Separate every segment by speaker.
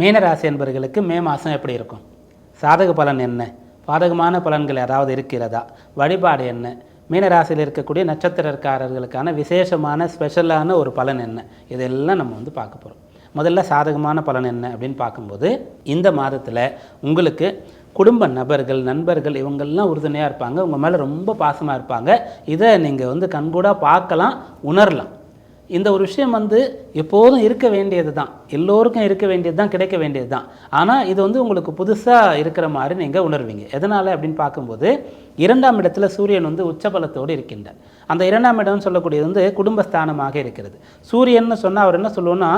Speaker 1: மீனராசி என்பவர்களுக்கு மே மாதம் எப்படி இருக்கும்? சாதக பலன் என்ன? பாதகமான பலன்கள் ஏதாவது இருக்கிறதா? வழிபாடு என்ன? மீனராசியில் இருக்கக்கூடிய நட்சத்திரக்காரர்களுக்கான விசேஷமான ஸ்பெஷலான ஒரு பலன் என்ன? இதெல்லாம் நம்ம வந்து பார்க்க போகிறோம் முதல்ல சாதகமான பலன் என்ன அப்படின்னு பார்க்கும்போது இந்த மாதத்தில் உங்களுக்கு குடும்ப நபர்கள் நண்பர்கள் இவங்கெல்லாம் உறுதுணையாக இருப்பாங்க. உங்கள் மேலே ரொம்ப பாசமாக இருப்பாங்க. இதை நீங்கள் வந்து கண்கூடாக பார்க்கலாம் உணரலாம். இந்த ஒரு விஷயம் வந்து எப்போதும் இருக்க வேண்டியது தான். எல்லோருக்கும் இருக்க வேண்டியது தான் கிடைக்க வேண்டியது தான். ஆனால் இது வந்து உங்களுக்கு புதுசாக இருக்கிற மாதிரி நீங்கள் உணர்வீங்க. எதனால் அப்படின்னு பார்க்கும்போது இரண்டாம் இடத்துல சூரியன் வந்து உச்சபலத்தோடு இருக்கின்றார். அந்த இரண்டாம் இடம்னு சொல்லக்கூடியது வந்து குடும்பஸ்தானமாக இருக்கிறது. சூரியன்னு சொன்னால் அவர் என்ன சொல்லுவோன்னா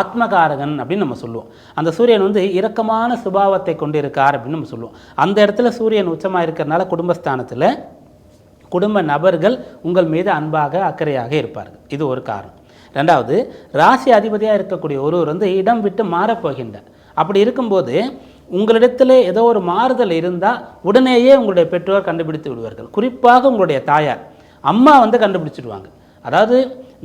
Speaker 1: ஆத்மகாரகன் அப்படின்னு நம்ம சொல்லுவோம். அந்த சூரியன் வந்து இரக்கமான சுபாவத்தை கொண்டு இருக்கார் அப்படின்னு நம்ம சொல்லுவோம். அந்த இடத்துல சூரியன் உச்சமாக இருக்கிறனால குடும்பஸ்தானத்தில் குடும்ப நபர்கள் உங்கள் மீது அன்பாக அக்கறையாக இருப்பார்கள். இது ஒரு காரணம். ரெண்டாவது ராசி அதிபதியாக இருக்கக்கூடிய ஒருவர் வந்து இடம் விட்டு மாறப்போகின்றார். அப்படி இருக்கும்போது உங்களிடத்தில் ஏதோ ஒரு மாறுதல் இருந்தால் உடனேயே உங்களுடைய பெற்றோர் கண்டுபிடித்து விடுவார்கள். குறிப்பாக உங்களுடைய தாயார். அம்மா வந்து கண்டுபிடிச்சிடுவாங்க. அதாவது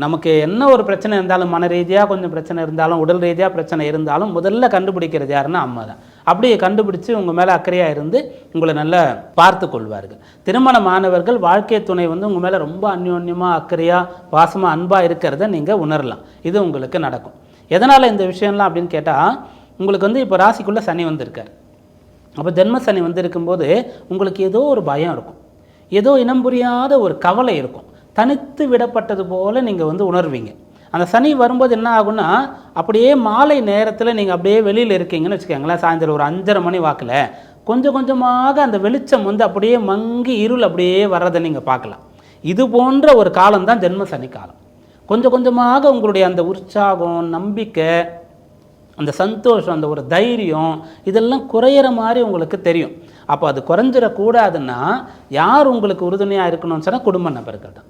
Speaker 1: நமக்கு என்ன ஒரு பிரச்சனை இருந்தாலும் மன ரீதியாக கொஞ்சம் பிரச்சனை இருந்தாலும் உடல் ரீதியாக பிரச்சனை இருந்தாலும் முதல்ல கண்டுபிடிக்கிறது யாருன்னா அம்மா தான் அப்படியே கண்டுபிடிச்சு உங்கள் மேலே அக்கறையாக இருந்து உங்களை நல்லா பார்த்து கொள்வார்கள். திருமணமானவர்கள் வாழ்க்கை துணை வந்து உங்கள் மேலே ரொம்ப அந்யோன்யமாக அக்கறையாக பாசமாக அன்பாக இருக்கிறத நீங்கள் உணரலாம். இது உங்களுக்கு நடக்கும். எதனால் இந்த விஷயம்லாம் அப்படின்னு கேட்டால் உங்களுக்கு வந்து இப்போ ராசிக்குள்ளே சனி வந்திருக்கார். அப்போ ஜென்ம சனி வந்திருக்கும்போது உங்களுக்கு ஏதோ ஒரு பயம் இருக்கும். ஏதோ இனம் புரியாத ஒரு கவலை இருக்கும். தனித்து விடப்பட்டது போல் நீங்கள் வந்து உணர்வீங்க. அந்த சனி வரும்போது என்ன ஆகும்னா அப்படியே மாலை நேரத்தில் நீங்கள் அப்படியே வெளியில் இருக்கீங்கன்னு வச்சுக்கோங்களேன் சாயந்தரம் ஒரு அஞ்சரை மணி வாக்கில். கொஞ்சம் கொஞ்சமாக அந்த வெளிச்சம் வந்து அப்படியே மங்கி இருள் அப்படியே வர்றதை நீங்கள் பார்க்கலாம். இது போன்ற ஒரு காலம்தான் ஜென்ம சனி காலம். கொஞ்சம் கொஞ்சமாக உங்களுடைய அந்த உற்சாகம் நம்பிக்கை அந்த சந்தோஷம் அந்த ஒரு தைரியம் இதெல்லாம் குறையிற மாதிரி உங்களுக்கு தெரியும். அப்போ அது குறைஞ்சிடக்கூடாதுன்னா யார் உங்களுக்கு உறுதுணையாக இருக்கணும்னு சொன்னால் குடும்ப நபர்கள் தான்.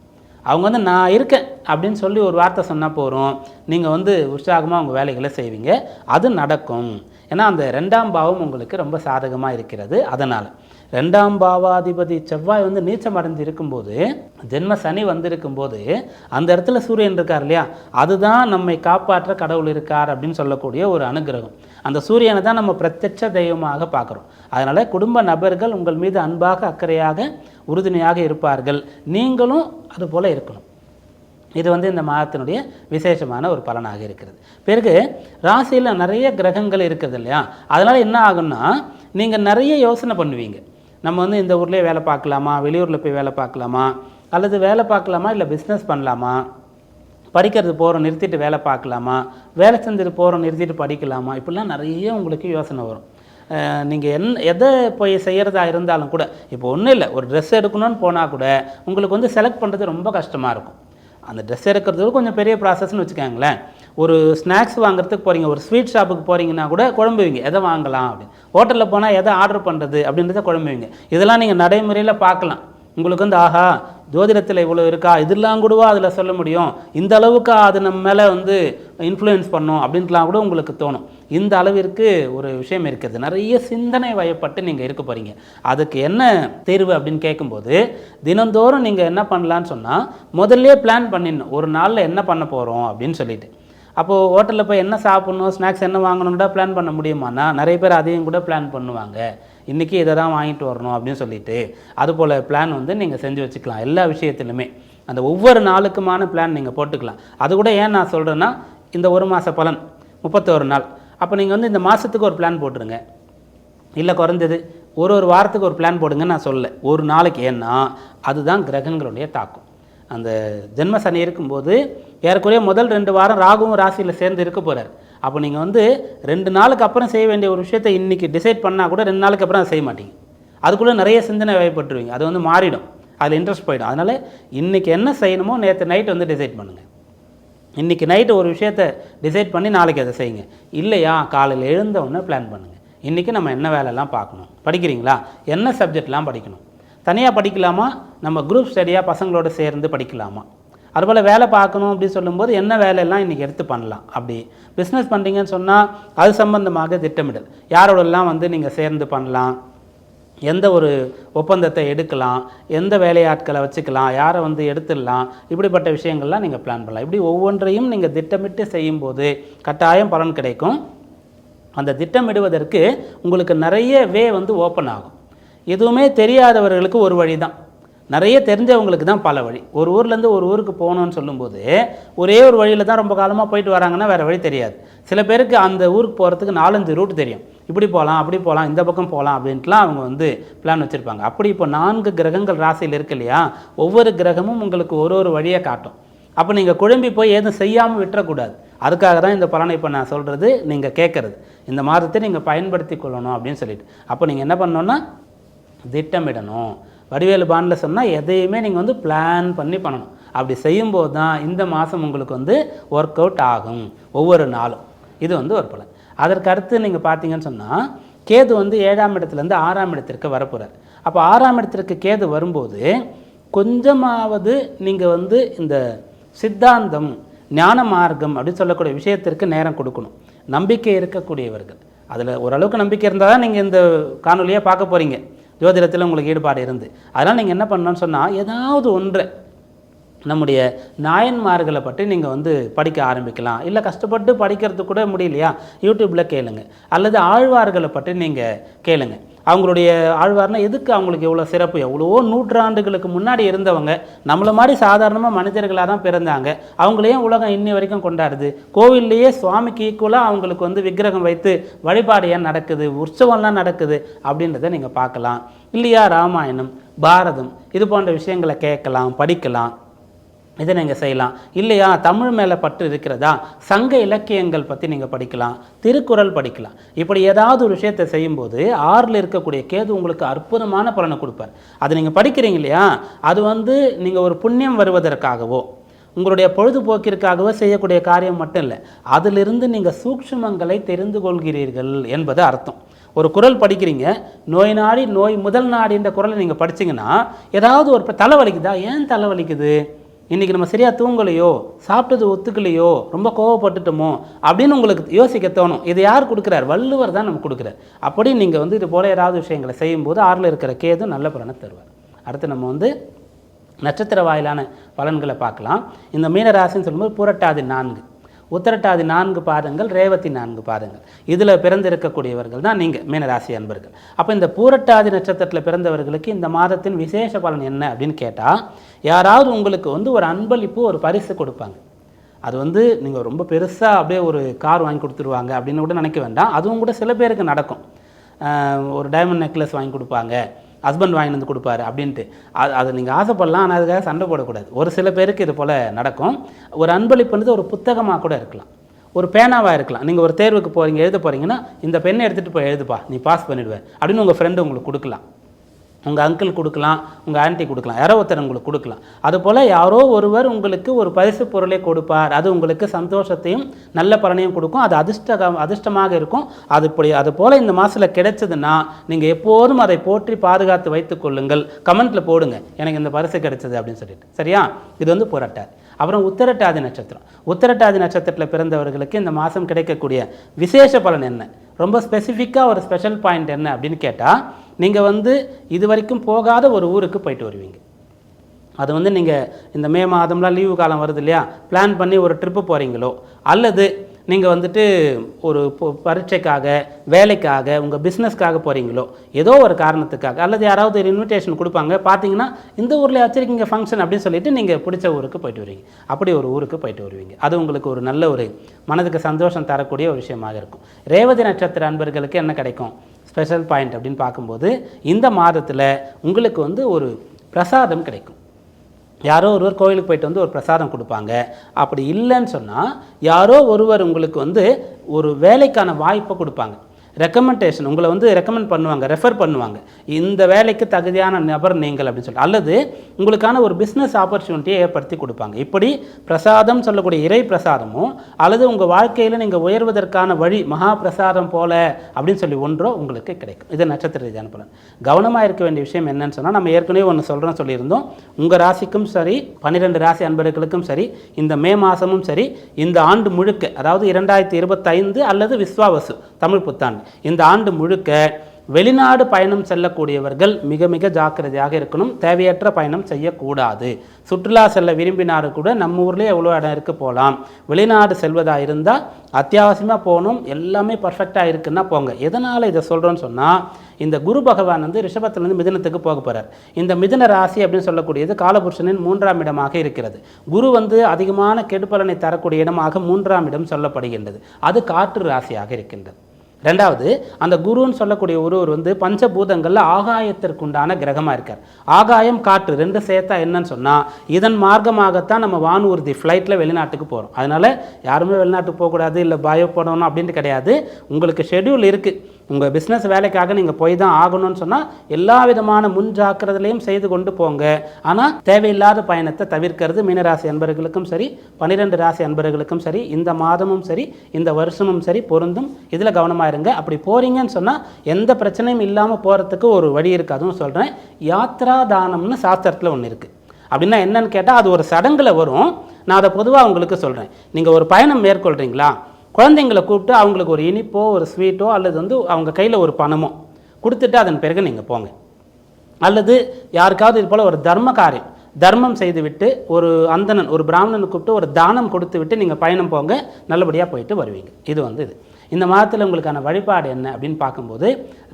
Speaker 1: அவங்க வந்து நான் இருக்கேன் அப்படின்னு சொல்லி ஒரு வார்த்தை சொன்னால் போகிறோம் நீங்கள் வந்து உற்சாகமாக உங்கள் வேலைகளை செய்வீங்க. அது நடக்கும். ஏன்னா அந்த ரெண்டாம் பாவம் உங்களுக்கு ரொம்ப சாதகமாக இருக்கிறது. அதனால் ரெண்டாம் பாவாதிபதி செவ்வாய் வந்து நீச்சம் அடைஞ்சு இருக்கும்போது ஜென்ம சனி வந்திருக்கும்போது அந்த இடத்துல சூரியன் இருக்கார் இல்லையா? அதுதான் நம்மை காப்பாற்ற கடவுள் இருக்கார் அப்படின்னு சொல்லக்கூடிய ஒரு அனுகிரகம். அந்த சூரியனை தான் நம்ம பிரத்யட்ச தெய்வமாக பார்க்குறோம். அதனால் குடும்ப நபர்கள் உங்கள் மீது அன்பாக அக்கறையாக உறுதுணையாக இருப்பார்கள். நீங்களும் அதுபோல் இருக்கணும். இது வந்து இந்த மாதத்தினுடைய விசேஷமான ஒரு பலனாக இருக்கிறது. பிறகு ராசியில் நிறைய கிரகங்கள் இருக்குது இல்லையா? அதனால் என்ன ஆகும்னா நீங்கள் நிறைய யோசனை பண்ணுவீங்க. நம்ம வந்து இந்த ஊர்லேயே வேலை பார்க்கலாமா? வெளியூரில் போய் வேலை பார்க்கலாமா? அல்லது வேலை பார்க்கலாமா? இல்லை பிஸ்னஸ் பண்ணலாமா? படிக்கிறது போகிறோம் நிறுத்திட்டு வேலை பார்க்கலாமா? வேலை செஞ்சுட்டு போகிறோம் நிறுத்திட்டு படிக்கலாமா? இப்படிலாம் நிறைய உங்களுக்கு யோசனை வரும். நீங்கள் என் எதை போய் செய்கிறதா இருந்தாலும் கூட இப்போ ஒன்றும் இல்லை ஒரு ட்ரெஸ் எடுக்கணும்னு போனால் கூட உங்களுக்கு வந்து செலக்ட் பண்ணுறது ரொம்ப கஷ்டமாக இருக்கும். அந்த ட்ரெஸ் எடுக்கிறது கொஞ்சம் பெரிய ப்ராசஸ்னு வச்சுக்கோங்களேன். ஒரு ஸ்நாக்ஸ் வாங்குறதுக்கு போகிறீங்க ஒரு ஸ்வீட் ஷாப்புக்கு போகிறீங்கன்னா கூட குழம்புவீங்க எதை வாங்கலாம் அப்படின்னு. ஹோட்டலில் போனால் எதை ஆர்டர் பண்ணுறது அப்படின்றத குழம்புவீங்க இதெல்லாம் நீங்கள் நடைமுறையில் பார்க்கலாம். உங்களுக்கு வந்து ஆஹா ஜோதிடத்தில் இவ்வளோ இருக்கா இதெல்லாம் கூடவா அதில் சொல்ல முடியும்? இந்த அளவுக்கு அது நம்ம மேலே வந்து இன்ஃப்ளூயன்ஸ் பண்ணும் அப்படின்ட்டுலாம் கூட உங்களுக்கு தோணும். இந்த அளவிற்கு ஒரு விஷயம் இருக்குது. நிறைய சிந்தனை வயப்பட்டு நீங்கள் இருக்க போகிறீங்க அதுக்கு என்ன தீர்வு அப்படின்னு கேட்கும்போது தினந்தோறும் நீங்கள் என்ன பண்ணலான்னு சொன்னால் முதல்ல பிளான் பண்ணிடணும். ஒரு நாளில் என்ன பண்ண போகிறோம் அப்படின்னு சொல்லிட்டு. அப்போது ஹோட்டலில் போய் என்ன சாப்பிட்ணும் ஸ்நாக்ஸ் என்ன வாங்கணும் கூட பிளான் பண்ண முடியுமானா நிறைய பேர் அதையும் கூட பிளான் பண்ணுவாங்க. இன்றைக்கி இதை தான் வாங்கிட்டு வரணும் அப்படின்னு சொல்லிட்டு. அதுபோல் பிளான் வந்து நீங்கள் செஞ்சு வச்சுக்கலாம். எல்லா விஷயத்திலுமே. அந்த ஒவ்வொரு நாளுக்குமான பிளான் நீங்கள் போட்டுக்கலாம். அது கூட ஏன் நான் சொல்கிறேன்னா இந்த ஒரு மாத பலன் முப்பத்தோரு நாள். அப்போ நீங்கள் வந்து இந்த மாதத்துக்கு ஒரு பிளான் போட்டுருங்க. இல்லை குறைஞ்சது ஒரு ஒரு வாரத்துக்கு ஒரு பிளான் போடுங்கன்னு நான் சொல்லலை. ஒரு நாளைக்கு ஏன்னா அதுதான் கிரகங்களுடைய தாக்கம். அந்த ஜென்ம சனி இருக்கும்போது ஏறக்குறைய முதல் ரெண்டு வாரம் ராகுவும் ராசியில் சேர்ந்து இருக்க போகிறார் அப்போ நீங்கள் வந்து ரெண்டு நாளுக்கு அப்புறம் செய்ய வேண்டிய ஒரு விஷயத்தை இன்றைக்கி டிசைட் பண்ணால் கூட ரெண்டு நாளுக்கு அப்புறம் அதை செய்ய மாட்டீங்க. அதுக்குள்ளே நிறைய சிந்தனை வயப்பட்டுருவீங்க அது வந்து மாறிடும். அதில் இன்ட்ரெஸ்ட் போயிடும். அதனால் இன்றைக்கி என்ன செய்யணுமோ நேற்று நைட் வந்து டிசைட் பண்ணுங்கள் இன்றைக்கி நைட்டு ஒரு விஷயத்த டிசைட் பண்ணி நாளைக்கு அதை செய்யுங்க. இல்லையா? காலையில் எழுந்த உடனே பிளான் பண்ணுங்கள் இன்றைக்கி நம்ம என்ன வேலைலாம் பார்க்கணும்? படிக்கிறீங்களா? என்ன சப்ஜெக்ட்லாம் படிக்கணும்? தனியாக படிக்கலாமா? நம்ம குரூப் ஸ்டடியாக பசங்களோட சேர்ந்து படிக்கலாமா? அதுபோல் வேலை பார்க்கணும் அப்படின்னு சொல்லும்போது என்ன வேலையெல்லாம் இன்றைக்கி எடுத்து பண்ணலாம்? அப்படி பிஸ்னஸ் பண்ணுறீங்கன்னு சொன்னால் அது சம்பந்தமாக திட்டமிடல். யாரோடலாம் வந்து நீங்கள் சேர்ந்து பண்ணலாம்? எந்த ஒரு ஒப்பந்தத்தை எடுக்கலாம் எந்த வேலையாட்களை வச்சுக்கலாம் யாரை வந்து எடுத்துடலாம் இப்படிப்பட்ட விஷயங்கள்லாம் நீங்கள் பிளான் பண்ணலாம். இப்படி ஒவ்வொன்றையும் நீங்கள் திட்டமிட்டு செய்யும்போது கட்டாயம் பலன் கிடைக்கும். அந்த திட்டமிடுவதற்கு உங்களுக்கு நிறைய வே வந்து ஓப்பன் ஆகும். எதுவுமே தெரியாதவர்களுக்கு ஒரு வழி தான் நிறைய தெரிஞ்சவங்களுக்கு தான் பல வழி. ஒரு ஊர்லேருந்து ஒரு ஊருக்கு போகணும்னு சொல்லும்போது ஒரே ஒரு வழியில் தான் ரொம்ப காலமாக போயிட்டு வராங்கன்னா வேறு வழி தெரியாது. சில பேருக்கு அந்த ஊருக்கு போகிறதுக்கு நாலஞ்சு ரூட் தெரியும். இப்படி போகலாம் அப்படி போகலாம் இந்த பக்கம் போகலாம் அப்படின்ட்டுலாம் அவங்க வந்து பிளான் வச்சுருப்பாங்க. அப்படி இப்போ நான்கு கிரகங்கள் ராசியில் இருக்கு இல்லையா? ஒவ்வொரு கிரகமும் உங்களுக்கு ஒரு ஒரு வழியை காட்டும். அப்போ நீங்கள் குழம்பி போய் எதுவும் செய்யாமல் விட்டுறக்கூடாது. அதுக்காக தான் இந்த பலனை இப்போ நான் சொல்கிறது நீங்கள் கேட்குறது. இந்த மாதத்தை நீங்கள் பயன்படுத்தி கொள்ளணும் அப்படின்னு சொல்லிட்டு. அப்போ நீங்கள் என்ன பண்ணணுன்னா திட்டமிடணும். வடிவேலு பாண்டில் சொன்னால் எதையுமே நீங்கள் வந்து பிளான் பண்ணி பண்ணணும். அப்படி செய்யும்போது தான் இந்த மாதம் உங்களுக்கு வந்து ஒர்க் அவுட் ஆகும். ஒவ்வொரு நாளும். இது வந்து ஒரு பலன். அதற்கு அடுத்து நீங்கள் பார்த்தீங்கன்னு சொன்னால் கேது வந்து ஏழாம் இடத்துலேருந்து ஆறாம் இடத்திற்கு வரப்போகிறார் அப்போ ஆறாம் இடத்திற்கு கேது வரும்போது கொஞ்சமாவது நீங்கள் வந்து இந்த சித்தாந்தம் ஞான மார்க்கம் அப்படின்னு சொல்லக்கூடிய விஷயத்திற்கு நேரம் கொடுக்கணும். நம்பிக்கை இருக்கக்கூடியவர்கள். அதில் ஓரளவுக்கு நம்பிக்கை இருந்தால் தான் நீங்கள் இந்த காணொலியை பார்க்க போகிறீங்க ஜோதிடத்தில் உங்களுக்கு ஈடுபாடு இருந்து. அதனால் நீங்கள் என்ன பண்ணணும்னு சொன்னால் ஏதாவது ஒன்றை நம்முடைய நாயன்மார்களை பற்றி நீங்கள் வந்து படிக்க ஆரம்பிக்கலாம். இல்லை கஷ்டப்பட்டு படிக்கிறது கூட முடியலையா? யூடியூப்பில் கேளுங்க. அல்லது ஆழ்வார்களை பற்றி நீங்கள் கேளுங்கள் அவங்களுடைய ஆழ்வார்னா எதுக்கு அவங்களுக்கு எவ்வளோ சிறப்பு? எவ்வளவோ நூற்றாண்டுகளுக்கு முன்னாடி இருந்தவங்க நம்மள மாதிரி சாதாரணமாக மனிதர்களாக தான் பிறந்தாங்க. அவங்களையும் உலகம் இன்னி வரைக்கும் கொண்டாடுது. கோவில்லையே சுவாமிக்கு ஈக்குவலாக அவங்களுக்கு வந்து விக்கிரகம் வைத்து வழிபாடு ஏன் நடக்குது? உற்சவம்லாம் நடக்குது அப்படின்றத நீங்கள் பார்க்கலாம். இல்லையா ராமாயணம் பாரதம் இது போன்ற விஷயங்களை கேட்கலாம் படிக்கலாம். இதை நீங்கள் செய்யலாம். இல்லையா? தமிழ் மேலே பற்று இருக்கிறதா? சங்க இலக்கியங்கள் பற்றி நீங்கள் படிக்கலாம். திருக்குறள் படிக்கலாம். இப்படி ஏதாவது ஒரு விஷயத்தை செய்யும்போது ஆறில் இருக்கக்கூடிய கேது உங்களுக்கு அற்புதமான பலனை கொடுப்பார். அது நீங்கள் படிக்கிறீங்க இல்லையா? அது வந்து நீங்கள் ஒரு புண்ணியம் வருவதற்காகவோ உங்களுடைய பொழுதுபோக்கிற்காகவோ செய்யக்கூடிய காரியம் மட்டும் இல்லை. அதிலிருந்து நீங்கள் சூக்ஷ்மங்களை தெரிந்து கொள்கிறீர்கள் என்பது அர்த்தம். ஒரு குரல் படிக்கிறீங்க நோய் நாடி நோய் முதல் நாடின்ற குரலை நீங்கள் படிச்சீங்கன்னா ஏதாவது ஒரு தலைவலிக்குதா தலை ஏன் தலை வலிக்குது? இன்றைக்கி நம்ம சரியாக தூங்கலையோ சாப்பிட்டது ஒத்துக்கலையோ ரொம்ப கோவப்பட்டுட்டோமோ அப்படின்னு உங்களுக்கு யோசிக்க தோணும். இது யார் கொடுக்குறார்? வள்ளுவர் தான் நமக்கு கொடுக்குறார். அப்படி நீங்கள் வந்து இது போல ஏதாவது விஷயங்களை செய்யும்போது ஆறில் இருக்கிற கேது நல்ல பலனை தருவார். அடுத்து நம்ம வந்து நட்சத்திர வாயிலான பலன்களை பார்க்கலாம். இந்த மீனராசின்னு சொல்லும்போது புரட்டாதி நான்கு. உத்தரட்டாதி நான்கு பாதங்கள் ரேவதி நான்கு பாதங்கள். இதில் பிறந்திருக்கக்கூடியவர்கள் தான் நீங்கள் மீனராசி அன்பர்கள். அப்போ இந்த பூரட்டாதி நட்சத்திரத்தில் பிறந்தவர்களுக்கு இந்த மாதத்தின் விசேஷ பலன் என்ன அப்படின்னு கேட்டால் யாராவது உங்களுக்கு வந்து ஒரு அன்பளிப்பு ஒரு பரிசு கொடுப்பாங்க. அது வந்து நீங்கள் ரொம்ப பெருசாக அப்படியே ஒரு கார் வாங்கி கொடுத்துருவாங்க அப்படின்னு கூட நினைக்க வேண்டாம். அதுவும் கூட சில பேருக்கு நடக்கும். ஒரு டைமண்ட் நெக்லஸ் வாங்கி கொடுப்பாங்க. ஹஸ்பண்ட் வாங்கி வந்து கொடுப்பாரு அப்படின்ட்டு. அது அதை நீங்கள் ஆசைப்படலாம் ஆனால் அதுக்காக சண்டை போடக்கூடாது. ஒரு சில பேருக்கு இது போல் நடக்கும். ஒரு அன்பளிப்புன்றது ஒரு புத்தகமாக கூட இருக்கலாம். ஒரு பேனாவாக இருக்கலாம். நீங்கள் ஒரு தேர்வுக்கு போகிறீங்க எழுத போகிறீங்கன்னா இந்த பெண்ணை எடுத்துகிட்டு போய் எழுதுப்பா நீ பாஸ் பண்ணிவிடுவேன் அப்படின்னு உங்கள் ஃப்ரெண்டு உங்களுக்கு கொடுக்கலாம். உங்கள் அங்கிள் கொடுக்கலாம் உங்கள் ஆண்டி கொடுக்கலாம். யாரோ ஒருத்தர் உங்களுக்கு கொடுக்கலாம். அதுபோல் யாரோ ஒருவர் உங்களுக்கு ஒரு பரிசு பொருளை கொடுப்பார். அது உங்களுக்கு சந்தோஷத்தையும் நல்ல பலனையும் கொடுக்கும். அது அதிர்ஷ்ட அதிர்ஷ்டமாக இருக்கும். அது இப்படி அது போல் இந்த மாதத்தில் கிடைச்சதுன்னா நீங்கள் எப்போதும் அதை போற்றி பாதுகாத்து வைத்துக்கொள்ளுங்கள் கமெண்ட்டில் போடுங்க. எனக்கு இந்த பரிசு கிடைச்சது அப்படின்னு சொல்லிட்டு. சரியா? இது வந்து புரட்டாது. அப்புறம் உத்தரட்டாதி நட்சத்திரம். உத்தரட்டாதி நட்சத்திரத்தில் பிறந்தவர்களுக்கு இந்த மாதம் கிடைக்கக்கூடிய விசேஷ பலன் என்ன? ரொம்ப ஸ்பெசிஃபிக்காக ஒரு ஸ்பெஷல் பாயிண்ட் என்ன அப்படின்னு கேட்டால் நீங்கள் வந்து இது வரைக்கும் போகாத ஒரு ஊருக்கு போயிட்டு வருவீங்க. அது வந்து நீங்கள் இந்த மே மாதம்லாம் லீவு காலம் வருது இல்லையா? பிளான் பண்ணி ஒரு ட்ரிப்பு போகிறீங்களோ அல்லது நீங்கள் வந்துட்டு ஒரு பரீட்சைக்காக வேலைக்காக உங்கள் பிஸ்னஸ்க்காக போகிறீங்களோ ஏதோ ஒரு காரணத்துக்காக அல்லது யாராவது ஒரு இன்விடேஷன் கொடுப்பாங்க. பார்த்தீங்கன்னா இந்த ஊரில் வச்சிருக்கீங்க ஃபங்க்ஷன் அப்படின்னு சொல்லிட்டு நீங்கள் பிடிச்ச ஊருக்கு போயிட்டு வருவீங்க. அப்படி ஒரு ஊருக்கு போயிட்டு வருவீங்க. அது உங்களுக்கு ஒரு நல்ல ஒரு மனதுக்கு சந்தோஷம் தரக்கூடிய ஒரு விஷயமாக இருக்கும். ரேவதி நட்சத்திர அன்பர்களுக்கு என்ன கிடைக்கும்? ஸ்பெஷல் பாயிண்ட் அப்படின்னு பார்க்கும்போது இந்த மாதத்தில் உங்களுக்கு வந்து ஒரு பிரசாதம் கிடைக்கும். யாரோ ஒருவர் கோயிலுக்கு போயிட்டு வந்து ஒரு பிரசாதம் கொடுப்பாங்க. அப்படி இல்லைன்னு சொன்னால் யாரோ ஒருவர் உங்களுக்கு வந்து ஒரு வேலைக்கான வாய்ப்பை கொடுப்பாங்க. ரெக்கமெண்டேஷன் உங்களை வந்து ரெக்கமெண்ட் பண்ணுவாங்க ரெஃபர் பண்ணுவாங்க. இந்த வேலைக்கு தகுதியான நபர் நீங்கள் அப்படின்னு சொல்லிட்டு. அல்லது உங்களுக்கான ஒரு பிஸ்னஸ் ஆப்பர்ச்சுனிட்டியை ஏற்படுத்தி கொடுப்பாங்க. இப்படி பிரசாதம் சொல்லக்கூடிய இறை பிரசாதமும் அல்லது உங்கள் வாழ்க்கையில் நீங்கள் உயர்வதற்கான வழி மகா பிரசாதம் போல அப்படின்னு சொல்லி ஒன்றோ உங்களுக்கு கிடைக்கும். இது நட்சத்திர ரீதியான பலன். கவனமாக இருக்க வேண்டிய விஷயம் என்னன்னு சொன்னால் நம்ம ஏற்கனவே ஒன்று சொல்கிறோம் சொல்லியிருந்தோம். உங்கள் ராசிக்கும் சரி பன்னிரெண்டு ராசி அன்பர்களுக்கும் சரி இந்த மே மாதமும் சரி இந்த ஆண்டு முழுக்க அதாவது இரண்டாயிரத்தி இருபத்தைந்து அல்லது விஸ்வாவசு தமிழ் புத்தாண்டு. இந்த ஆண்டு முழுக்க வெளிநாடு பயணம் செல்லக்கூடியவர்கள் மிக மிக ஜாக்கிரதையாக இருக்கணும் தேவையற்ற பயணம் செய்யக்கூடாது. சுற்றுலா செல்ல விரும்பினாரு கூட நம்ம ஊர்லேயே எவ்வளோ இடம் இருக்கு போகலாம் வெளிநாடு செல்வதாக இருந்தால் அத்தியாவசியமாக போகணும் எல்லாமே பர்ஃபெக்டாக இருக்குன்னா போங்க. எதனால் இதை சொல்கிறோன்னு சொன்னால் இந்த குரு பகவான் வந்து ரிஷபத்திலிருந்து மிதனத்துக்கு போக போகிறார் இந்த மிதுன ராசி அப்படின்னு சொல்லக்கூடியது காலபுருஷனின் மூன்றாம் இடமாக இருக்கிறது. குரு வந்து அதிகமான கெடுபலனை தரக்கூடிய இடமாக மூன்றாம் இடம் சொல்லப்படுகின்றது. அது காற்று ராசியாக இருக்கின்றது. ரெண்டாவது அந்த குருன்னு சொல்லக்கூடிய ஒருவர் வந்து பஞ்சபூதங்களில் ஆகாயத்திற்குண்டான கிரகமாக இருக்கார். ஆகாயம் காற்று ரெண்டு சேர்த்தா என்னன்னு சொன்னால் இதன் மார்க்கமாகத்தான் நம்ம வானூர்தி ஃப்ளைட்டில் வெளிநாட்டுக்கு போகிறோம் அதனால் யாருமே வெளிநாட்டுக்கு போகக்கூடாது இல்லை பயப்படணும் அப்படின்ட்டு கிடையாது. உங்களுக்கு ஷெட்யூல் இருக்குது உங்கள் பிஸ்னஸ் வேலைக்காக நீங்கள் போய் தான் ஆகணும்னு சொன்னால் எல்லா விதமான முன் ஜாக்கிரதையும் செய்து கொண்டு போங்க. ஆனால் தேவையில்லாத பயணத்தை தவிர்க்கிறது மீனராசி அன்பர்களுக்கும் சரி பன்னிரெண்டு ராசி அன்பர்களுக்கும் சரி இந்த மாதமும் சரி இந்த வருஷமும் சரி பொருந்தும். இதில் கவனமாக இருங்க. அப்படி போகிறீங்கன்னு சொன்னால் எந்த பிரச்சனையும் இல்லாமல் போகிறதுக்கு ஒரு வழி இருக்காதும் சொல்கிறேன் யாத்ரா தானம்னு சாஸ்திரத்தில் ஒன்று இருக்குது அப்படின்னா என்னன்னு கேட்டால் அது ஒரு சடங்கில் வரும். நான் அதை பொதுவாக உங்களுக்கு சொல்கிறேன் நீங்கள் ஒரு பயணம் மேற்கொள்கிறீங்களா குழந்தைங்களை கூப்பிட்டு அவங்களுக்கு ஒரு இனிப்போ ஒரு ஸ்வீட்டோ அல்லது வந்து அவங்க கையில் ஒரு பணமோ கொடுத்துட்டு அதன் பிறகு நீங்கள் போங்க. அல்லது யாருக்காவது இது போல் ஒரு தர்ம காரியம் தர்மம் செய்துவிட்டு ஒரு அந்தணன் ஒரு பிராமணனை கூப்பிட்டு ஒரு தானம் கொடுத்து விட்டு நீங்கள் பயணம் போங்க நல்லபடியாக போயிட்டு வருவீங்க. இது வந்து இது. இந்த மாதத்தில் உங்களுக்கான வழிபாடு என்ன அப்படின்னு பார்க்கும்போது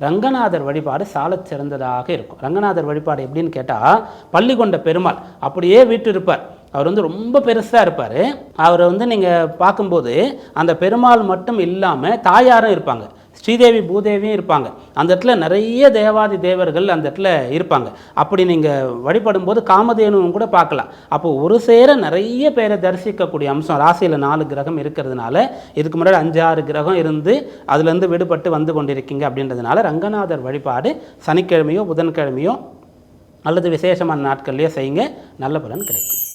Speaker 1: ரங்கநாதர் வழிபாடு சால சிறந்ததாக இருக்கும். ரங்கநாதர் வழிபாடு எப்படின்னு கேட்டால் பள்ளி கொண்ட பெருமாள் அப்படியே வீட்டு இருப்பார் அவர் வந்து ரொம்ப பெருசாக இருப்பார். அவரை வந்து நீங்கள் பார்க்கும்போது அந்த பெருமாள் மட்டும் இல்லாமல் தாயாரும் இருப்பாங்க. ஸ்ரீதேவி பூதேவியும் இருப்பாங்க. அந்த இடத்துல நிறைய தேவாதி தேவர்கள் அந்த இடத்துல இருப்பாங்க. அப்படி நீங்கள் வழிபடும்போது காமதேனுவும் கூட பார்க்கலாம். அப்போ ஒரு சேர நிறைய பேரை தரிசிக்கக்கூடிய அம்சம் ராசியில் நாலு கிரகம் இருக்கிறதுனால இதுக்கு முன்னாடி அஞ்சு ஆறு கிரகம் இருந்து அதுலேருந்து விடுபட்டு வந்து கொண்டிருக்கீங்க அப்படின்றதுனால ரங்கநாதர் வழிபாடு சனிக்கிழமையோ புதன்கிழமையோ அல்லது விசேஷமான நாட்கள்லையோ செய்யுங்க. நல்ல பலன் கிடைக்கும்.